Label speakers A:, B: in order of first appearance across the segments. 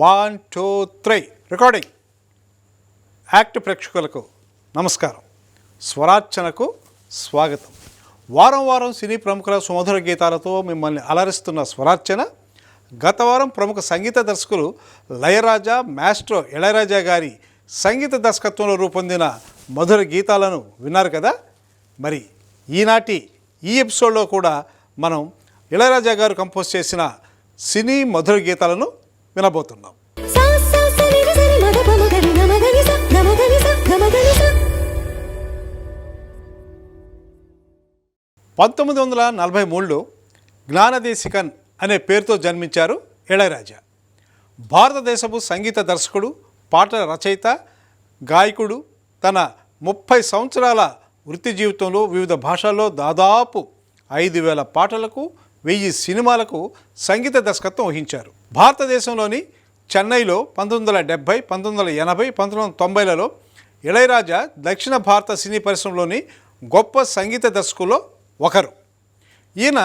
A: One two three. Recording act ప్రేక్షకులకు నమస్కారం. స్వరార్చనకు స్వాగతం. వారం వారం సినీ ప్రముఖుల సుమధుర గీతాలతో మిమ్మల్ని అలరిస్తున్న స్వరార్చన గత వారం ప్రముఖ సంగీత దర్శకులు లయరాజా మాస్ట్రో ఇళయరాజా గారి సంగీత దర్శకత్వంలో రూపొందిన మధుర గీతాలను విన్నారు కదా? మరి ఈనాటి ఈ ఎపిసోడ్లో కూడా మనం ఇళయరాజా గారు కంపోజ్ చేసిన సినీ మధుర గీతాలను వినబోతున్నాం. పంతొమ్మిది వందల నలభై మూడులో జ్ఞానదేశికన్ అనే పేరుతో జన్మించారు ఇళయరాజా. భారతదేశపు సంగీత దర్శకుడు పాటల రచయిత గాయకుడు తన ముప్పై సంవత్సరాల వృత్తి జీవితంలో వివిధ భాషల్లో దాదాపు ఐదు వేల పాటలకు వెయ్యి సినిమాలకు సంగీత దర్శకత్వం వహించారు. భారతదేశంలోని చెన్నైలో పంతొమ్మిది వందల డెబ్భై పంతొమ్మిది వందల ఎనభై పంతొమ్మిది వందల తొంభైలలో ఇళయరాజా దక్షిణ భారత సినీ పరిశ్రమలోని గొప్ప సంగీత దర్శకుల్లో ఒకరు. ఈయన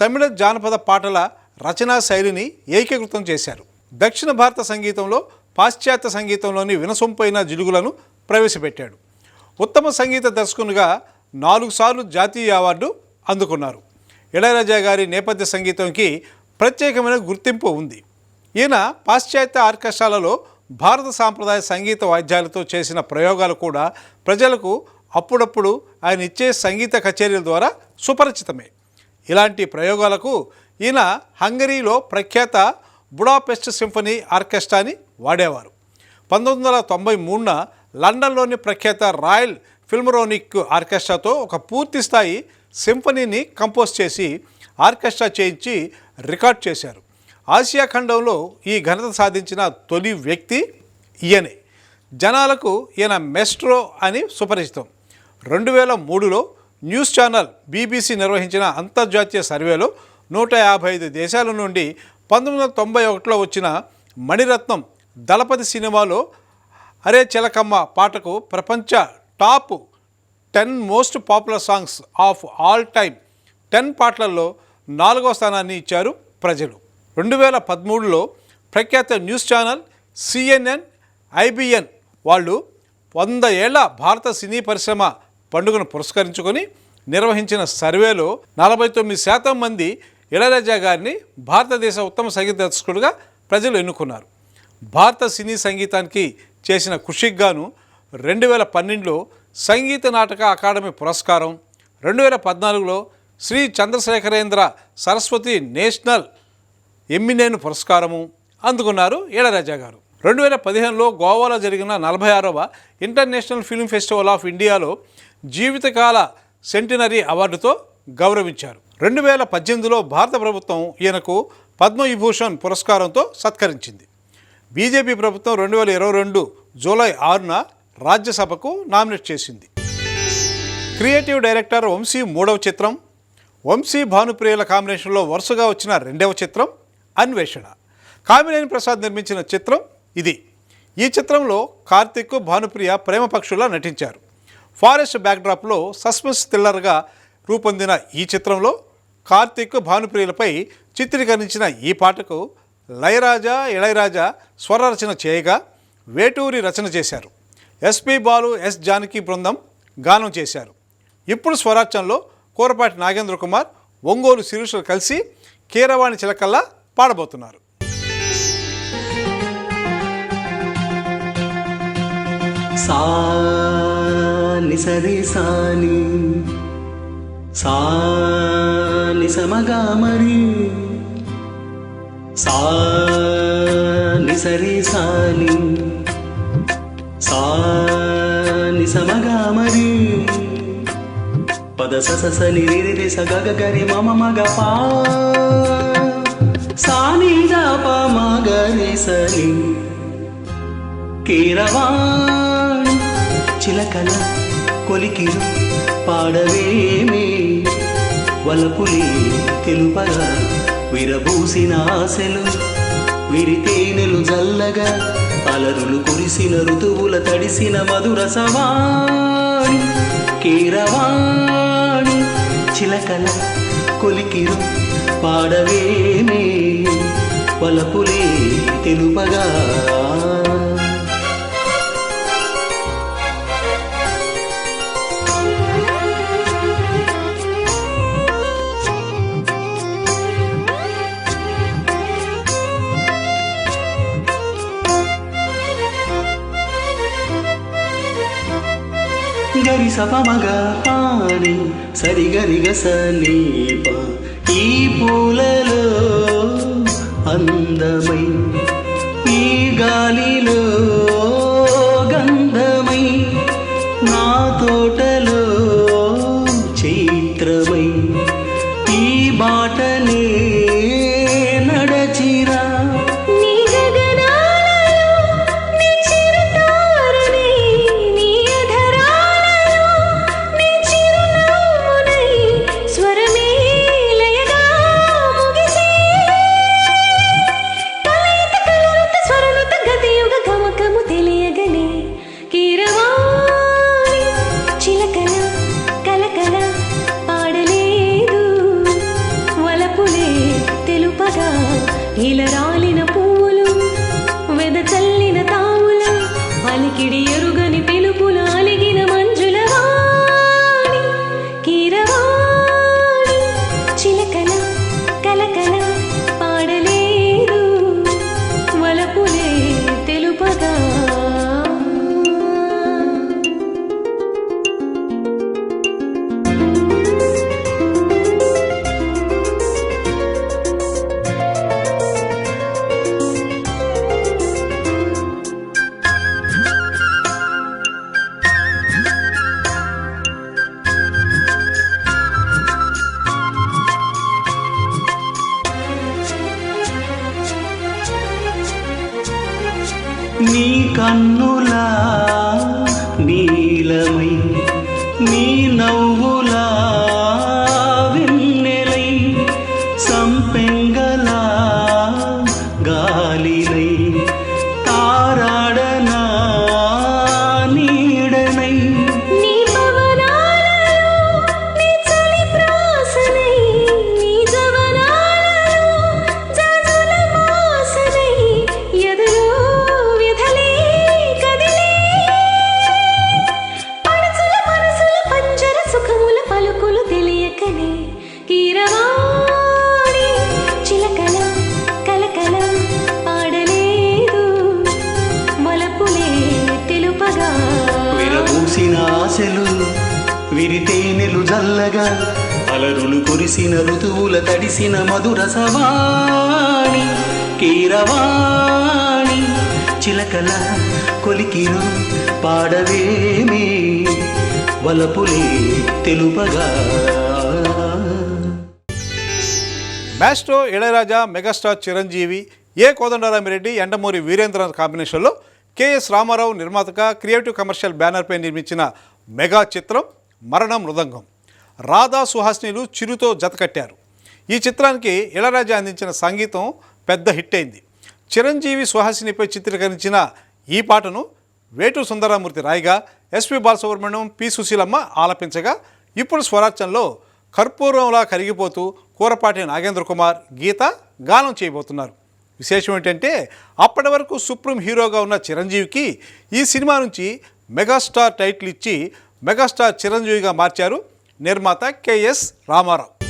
A: తమిళ జానపద పాటల రచనా శైలిని ఏకీకృతం చేశారు. దక్షిణ భారత సంగీతంలో పాశ్చాత్య సంగీతంలోని వినసొంపైన జిలుగులను ప్రవేశపెట్టాడు. ఉత్తమ సంగీత దర్శకునిగా నాలుగు సార్లు జాతీయ అవార్డు అందుకున్నారు. ఇళయరాజా గారి నేపథ్య సంగీతంకి ప్రత్యేకమైన గుర్తింపు ఉంది. ఈయన పాశ్చాత్య ఆర్కెస్ట్రాలలో భారత సాంప్రదాయ సంగీత వాద్యాలతో చేసిన ప్రయోగాలు కూడా ప్రజలకు అప్పుడప్పుడు ఆయన ఇచ్చే సంగీత కచేరీల ద్వారా సుపరిచితమే. ఇలాంటి ప్రయోగాలకు ఈయన హంగరీలో ప్రఖ్యాత బుడాపెస్ట్ సింఫనీ ఆర్కెస్ట్రాని వాడేవారు. పంతొమ్మిది వందల తొంభై మూడున లండన్లోని ప్రఖ్యాత రాయల్ ఫిల్మరోనిక్ ఆర్కెస్ట్రాతో ఒక పూర్తి స్థాయి సింఫనీని కంపోజ్ చేసి ఆర్కెస్ట్రా చేయించి రికార్డ్ చేశారు. ఆసియా ఖండంలో ఈ ఘనత సాధించిన తొలి వ్యక్తి ఈయనే. జనాలకు ఈయన మెస్ట్రో అని సుపరిచితం. రెండు వేల మూడులో న్యూస్ ఛానల్ బీబీసీ నిర్వహించిన అంతర్జాతీయ సర్వేలో నూట యాభై ఐదు దేశాల నుండి పంతొమ్మిది వందల తొంభై ఒకటిలో వచ్చిన మణిరత్నం దళపతి సినిమాలో అరే చిలకమ్మ పాటకు ప్రపంచ top ten most popular songs of all time ten పాటలలో నాలుగో స్థానాన్ని ఇచ్చారు ప్రజలు. రెండు వేల పదమూడులో ప్రఖ్యాత న్యూస్ ఛానల్ సిఎన్ఎన్ ఐబిఎన్ వాళ్ళు వంద ఏళ్ళ భారత సినీ పరిశ్రమ పండుగను పురస్కరించుకొని నిర్వహించిన సర్వేలో నలభై తొమ్మిది శాతం మంది ఇళరాజా గారిని భారతదేశ ఉత్తమ సంగీత దర్శకుడుగా ప్రజలు ఎన్నుకున్నారు. భారత సినీ సంగీతానికి చేసిన కృషికి గాను రెండు వేల పన్నెండులో సంగీత నాటక అకాడమీ పురస్కారం రెండు వేల పద్నాలుగులో శ్రీ చంద్రశేఖరేంద్ర సరస్వతి నేషనల్ ఎమ్మినేను పురస్కారము అందుకున్నారు ఇళరాజా గారు. రెండు వేల పదిహేనులో గోవాలో జరిగిన నలభై ఆరవ ఇంటర్నేషనల్ ఫిల్మ్ ఫెస్టివల్ ఆఫ్ ఇండియాలో జీవితకాల సెంటినరీ అవార్డుతో గౌరవించారు. రెండు వేల పద్దెనిమిదిలో భారత ప్రభుత్వం ఈయనకు పద్మవిభూషణ్ పురస్కారంతో సత్కరించింది. బీజేపీ ప్రభుత్వం రెండు వేల ఇరవై రెండు జూలై ఆరున రాజ్యసభకు నామినేట్ చేసింది. క్రియేటివ్ డైరెక్టర్ వంశీ మూడవ చిత్రం వంశీ భానుప్రియుల కాంబినేషన్లో వరుసగా వచ్చిన రెండవ చిత్రం అన్వేషణ. కామినేని ప్రసాద్ నిర్మించిన చిత్రం ఇది. ఈ చిత్రంలో కార్తిక్ భానుప్రియ ప్రేమ పక్షులా నటించారు. ఫారెస్ట్ బ్యాక్డ్రాప్లో సస్పెన్స్ థ్రిల్లర్గా రూపొందిన ఈ చిత్రంలో కార్తిక్ భానుప్రియులపై చిత్రీకరించిన ఈ పాటకు లయరాజా ఇళయరాజా స్వరరచన చేయగా వేటూరి రచన చేశారు. ఎస్పి బాలు ఎస్ జానకి బృందం గానం చేశారు. ఇప్పుడు స్వరాజ్యంలో కూరపాటి నాగేంద్ర కుమార్ ఒంగోలు శిరీషులు కలిసి కీరవాణి చిలకల్లా పాడబోతున్నారు.
B: సా సరి సాని సా సమగా మరి సా సరి సాని సా సమగా మరి పద సస స స రి రి పా సా ప కీరవాణి చిలకల కొలికిరు పాడవేమే. వలపులి తెలుపగా విరబూసిన ఆశలు. విరితేనెలు జల్లగా అలరులు కురిసిన ఋతువుల తడిసిన మధుర సవాణి. కీరవాణి చిలకల కొలికిరు. పాడవేనే పలపులే తెలుపగా. గరి సపమగ పాని సరిగరిగ సనీప ఈ పూలలో అందమై ఈ గాలిలో நீலரா నీ చల్లగా అలరులు కురిసిన ఋతువుల తడిసిన మధుర సవాణి కీరవాణి చిలకల కొలికిను పాడవేమి వలపులే తెలుపగా.
A: Maestro Ilaiyaraaja megastar Chiranjeevi A Kodandaramireddy Yandamuri Veerendra కాంబినేషన్లో కెఎస్ రామారావు నిర్మాతగా క్రియేటివ్ కమర్షియల్ బ్యానర్పై నిర్మించిన మెగా చిత్రం మరణం మృదంగం. రాధా సుహాసినిలు చిరుతో జతకట్టారు. ఈ చిత్రానికి ఇళరాజా అందించిన సంగీతం పెద్ద హిట్ అయింది చిరంజీవి సుహాసినిపై చిత్రీకరించిన ఈ పాటను వేటు సుందరామూర్తి రాయిగా S P Balasubrahmanyam P Susheelamma ఆలపించగా ఇప్పుడు స్వరాజ్యంలో కర్పూరంలా కరిగిపోతూ కూరపాటి నాగేంద్ర కుమార్ గీత గానం చేయబోతున్నారు. విశేషం ఏంటంటే అప్పటి వరకు సుప్రీం హీరోగా ఉన్న చిరంజీవికి ఈ సినిమా నుంచి మెగాస్టార్ టైటిల్ ఇచ్చి మెగాస్టార్ చిరంజీవిగా మార్చారు నిర్మాత కెఎస్ రామారావు.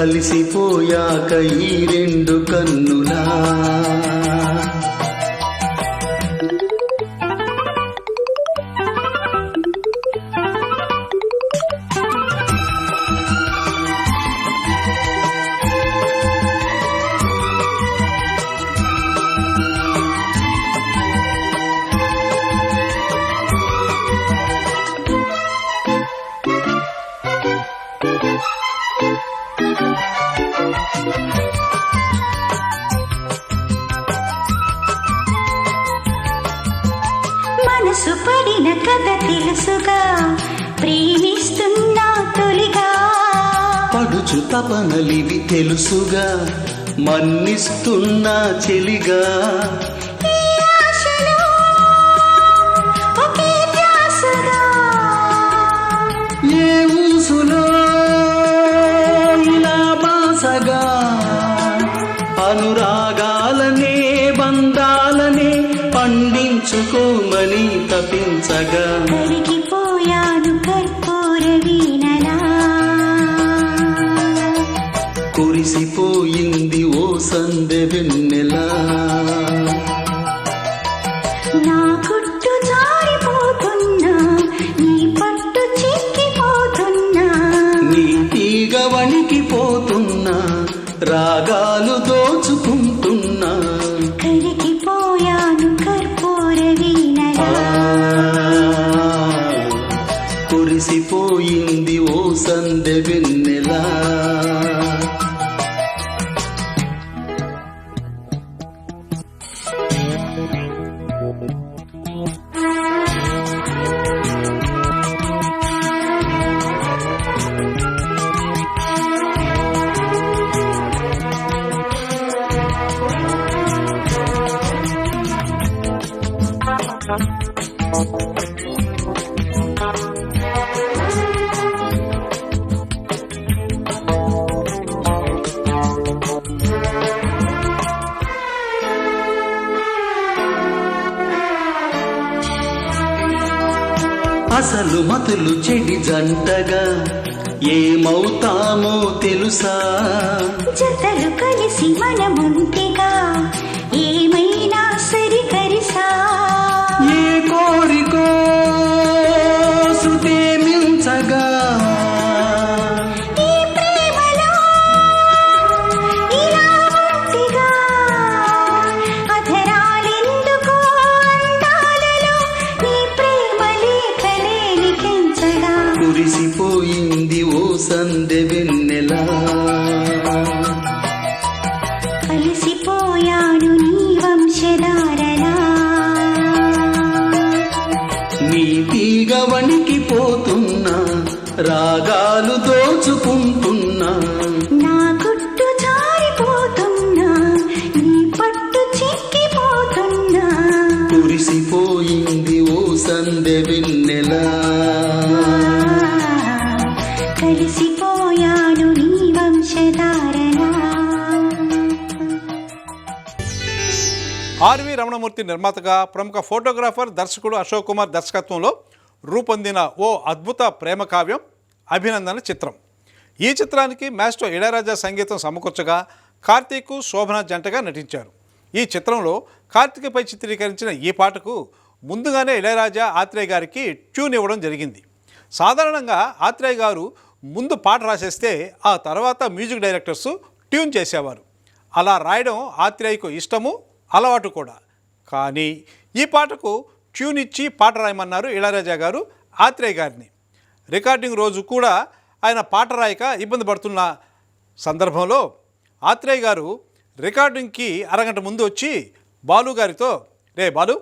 B: కలిసిపోయాక ఈ రెండు కన్నులా.
C: కథ తెలుసుగా ప్రేమిస్తున్నా తొలిగా.
B: పడుచు తపనలివి తెలుసుగా మన్నిస్తున్నా చెలిగా. కురిసిపోయింది ఓ సందె వెన్నె జంటగా ఏమవుతామో తెలుసా?
C: జతలు కలిసి మనముంటిగా
A: ఆర్వి నిర్మాతగా ప్రముఖ ఫోటోగ్రాఫర్ దర్శకుడు అశోక్ కుమార్ దర్శకత్వంలో రూపొందిన ఓ అద్భుత ప్రేమ కావ్యం అభినందన చిత్రం. ఈ చిత్రానికి మాస్టో ఇళయరాజా సంగీతం సమకూర్చగా కార్తీక్ శోభన జంటగా నటించారు. ఈ చిత్రంలో కార్తీక్పై చిత్రీకరించిన ఈ పాటకు ముందుగానే ఇళయరాజా ఆత్రేయ గారికి ట్యూన్ ఇవ్వడం జరిగింది. సాధారణంగా ఆత్రేయ గారు ముందు పాట రాసేస్తే ఆ తర్వాత మ్యూజిక్ డైరెక్టర్స్ ట్యూన్ చేసేవారు. అలా రాయడం ఆత్రేయకు ఇష్టము అలవాటు కూడా. కానీ ఈ పాటకు ట్యూన్ ఇచ్చి పాట రాయమన్నారు ఇళరాజా గారు ఆత్రేయ గారిని. రికార్డింగ్ రోజు కూడా ఆయన పాట రాయక ఇబ్బంది పడుతున్న సందర్భంలో ఆత్రేయ గారు రికార్డింగ్కి అరగంట ముందు వచ్చి బాలు గారితో రే బాలు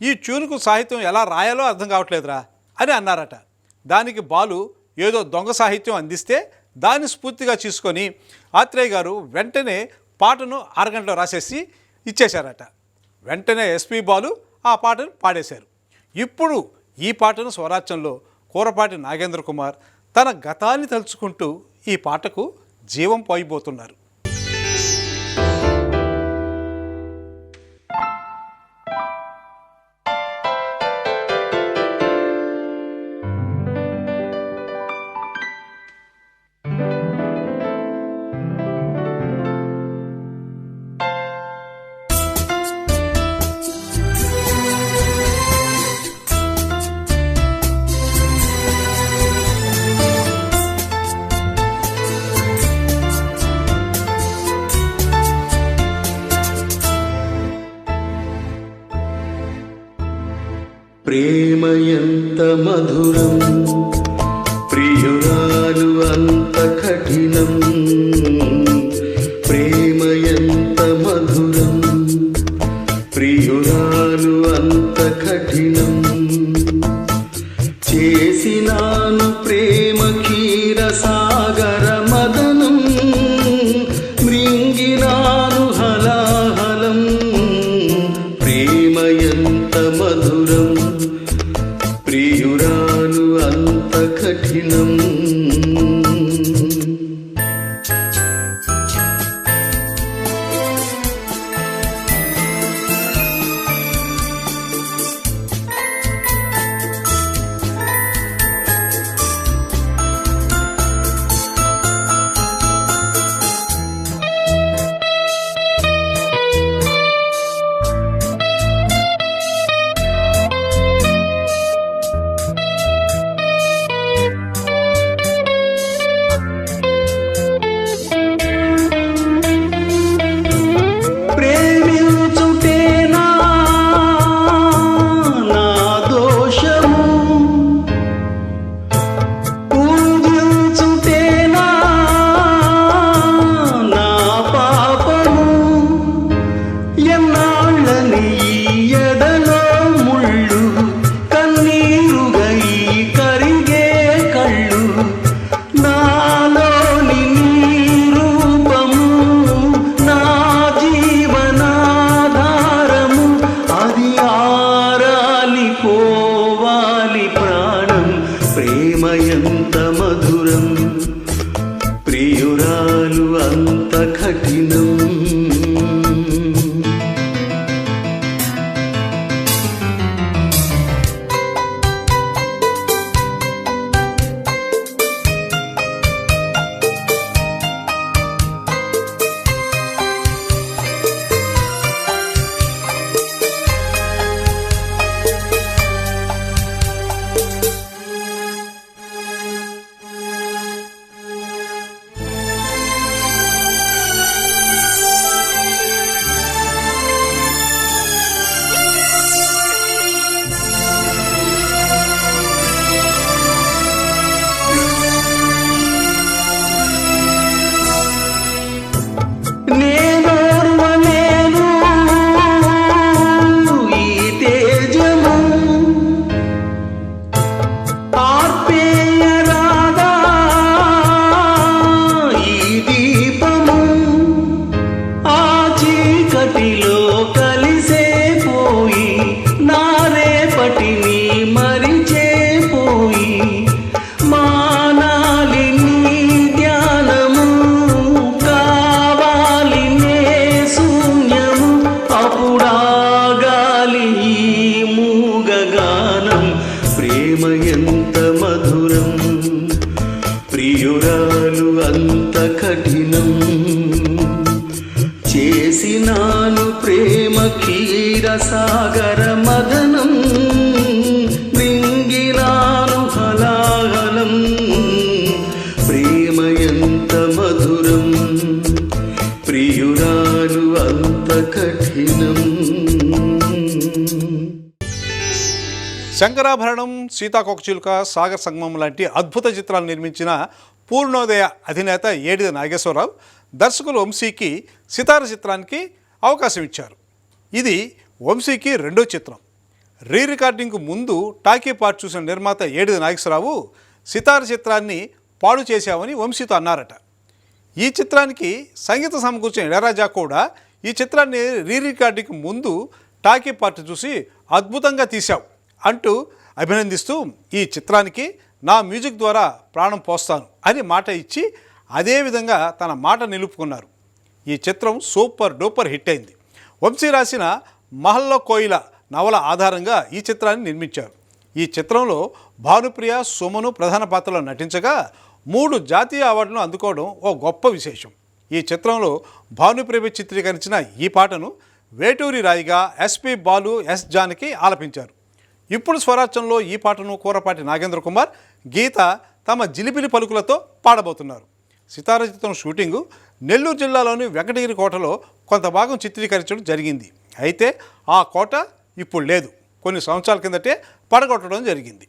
A: ఈ ట్యూన్కు సాహిత్యం ఎలా రాయాలో అర్థం కావట్లేదురా అని అన్నారట. దానికి బాలు ఏదో దొంగ సాహిత్యం అందిస్తే దాన్ని స్ఫూర్తిగా తీసుకొని ఆత్రేయ గారు వెంటనే పాటను అరగంటలో రాసేసి ఇచ్చేశారట. వెంటనే ఎస్పీ బాలు ఆ పాటను పాడేశారు. ఇప్పుడు ఈ పాటను స్వరాజ్యంలో కూరపాటి నాగేంద్ర కుమార్ తన గతాన్ని తలుచుకుంటూ ఈ పాటకు జీవం పోయిపోతున్నారు.
B: మధురం ప్రియురాలు అంత కఠినం. చేసినాను ప్రేమ కీరసా ప్రేమ
A: శంకరాభరణం సీతాకొకచిలుక సాగర్ సంగమం లాంటి అద్భుత చిత్రాలు నిర్మించిన పూర్ణోదయ అధినేత ఏడిద నాగేశ్వరరావు దర్శకులు వంశీకి సితార చిత్రానికి అవకాశం ఇచ్చారు. ఇది వంశీకి రెండో చిత్రం. రీ రికార్డింగ్కు ముందు టాకీ పార్ట్ చూసిన నిర్మాత ఏడిద నాగేశ్వరరావు సితార చిత్రాన్ని పాడు చేశామని వంశీతో అన్నారట. ఈ చిత్రానికి సంగీత సమకూర్చిన ఇళరాజా కూడా ఈ చిత్రాన్ని రీ రికార్డింగ్కు ముందు టాకీ పార్ట్ చూసి అద్భుతంగా తీశావు. అంటూ అభినందిస్తూ ఈ చిత్రానికి నా మ్యూజిక్ ద్వారా ప్రాణం పోస్తాను అని మాట ఇచ్చి అదేవిధంగా తన మాట నిలుపుకున్నారు. ఈ చిత్రం సూపర్ డూపర్ హిట్ అయింది. వంశీ రాసిన మహల్లో కోయిల నవల ఆధారంగా ఈ చిత్రాన్ని నిర్మించారు. ఈ చిత్రంలో భానుప్రియ సుమను ప్రధాన పాత్రలో నటించగా మూడు జాతీయ అవార్డులను అందుకోవడం ఓ గొప్ప విశేషం. ఈ చిత్రంలో భానుప్రియ చిత్రీకరించిన ఈ పాటను వేటూరి రాయిగా S P Balu S Janaki ఆలపించారు. ఇప్పుడు స్వరాజ్యంలో ఈ పాటను కూరపాటి నాగేంద్ర కుమార్ గీత తమ జిలిపిలి పలుకులతో పాడబోతున్నారు. సితార చిత్రం షూటింగు నెల్లూరు జిల్లాలోని వెంకటగిరి కోటలో కొంత భాగం చిత్రీకరించడం జరిగింది. అయితే ఆ కోట ఇప్పుడు లేదు. కొన్ని సంవత్సరాల కిందటే పడగొట్టడం జరిగింది.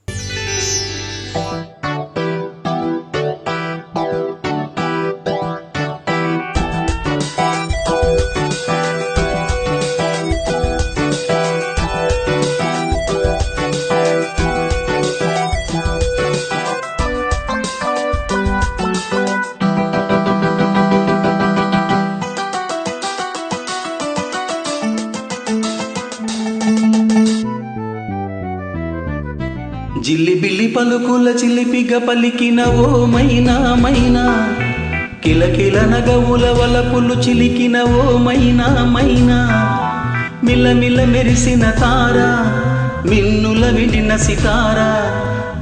B: జిల్లిబిల్లి చిలిపిగ పలికిన ఓ మైనా మైనా. కిలకిల నగవుల వలపులు చిలికిన ఓ మైనా మైనా. మిలమిల మెరిసిన తార మిన్నుల విడిన సితార.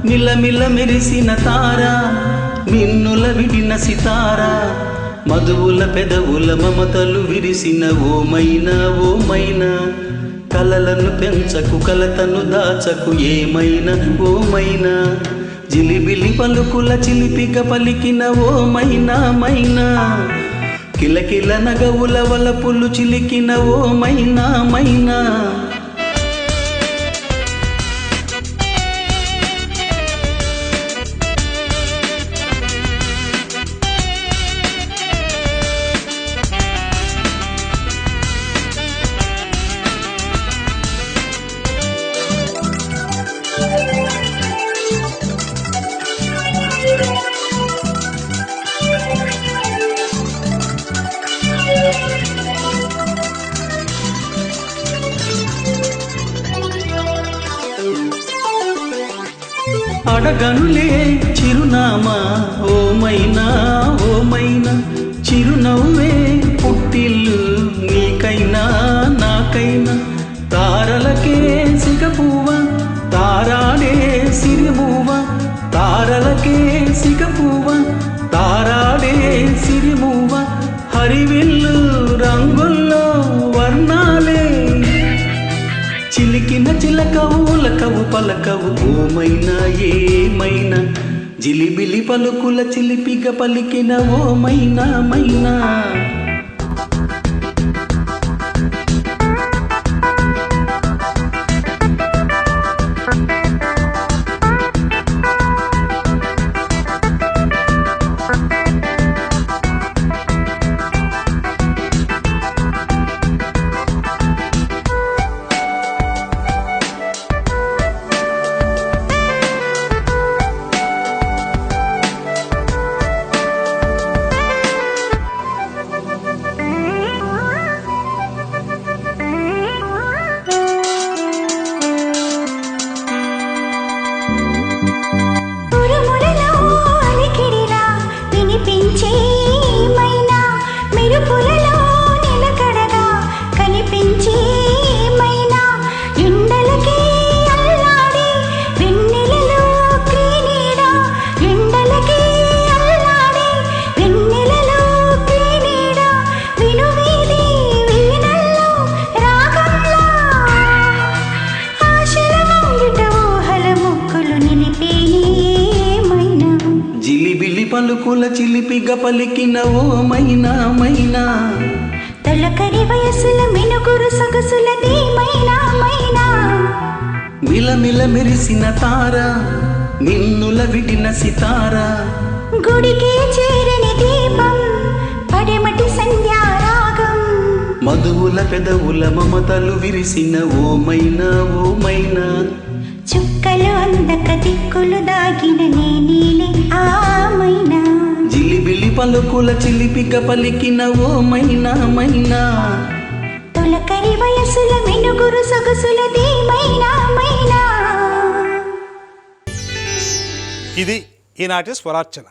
B: మిలమిల మెరిసిన తార మిన్నుల విడిన సితార. మధువుల పెదవుల మమతలు విరిసిన ఓ మైనా ఓ మైనా. కలలను పెంచకు కలతను దాచకు ఏమైనా ఓమైనా? జిలిబిలి పలుకుల చిలిపిక పలికిన ఓమైనా మైనా? కిలకిల నగవుల వలపులు చిలికిన ఓ మైనా? హరివిల్లు రంగుల్లో వర్ణాలే. చిలికిన చిలకవు ఉలకవు పలకవు ఓమైనా ఏమైనా. జిలిబిలి పలుకుల చిలిపిగ పలికిన ఓమైనా మైనా. మిలమిల మెరిసిన తార మిన్నుల విడిన సితార.
C: గుడికే చేరని దీపం పడమటి సంధ్యారాగం
B: మధువుల పెదవుల మమతలు విరిసిన ఓ మైనా ఓ మైనా
C: చుక్కలు అందక దిక్కులు దాగిన నేనీలే ఆమైనా
B: జిలిబిలి పలుకుల చిలిపిగ పలికిన ఓ మైనా. మైనా
C: తొలకరి వయసుల మినుగురు సొగసుల దేమైనా మైనా.
A: ఇది ఈనాటి స్వరార్చన.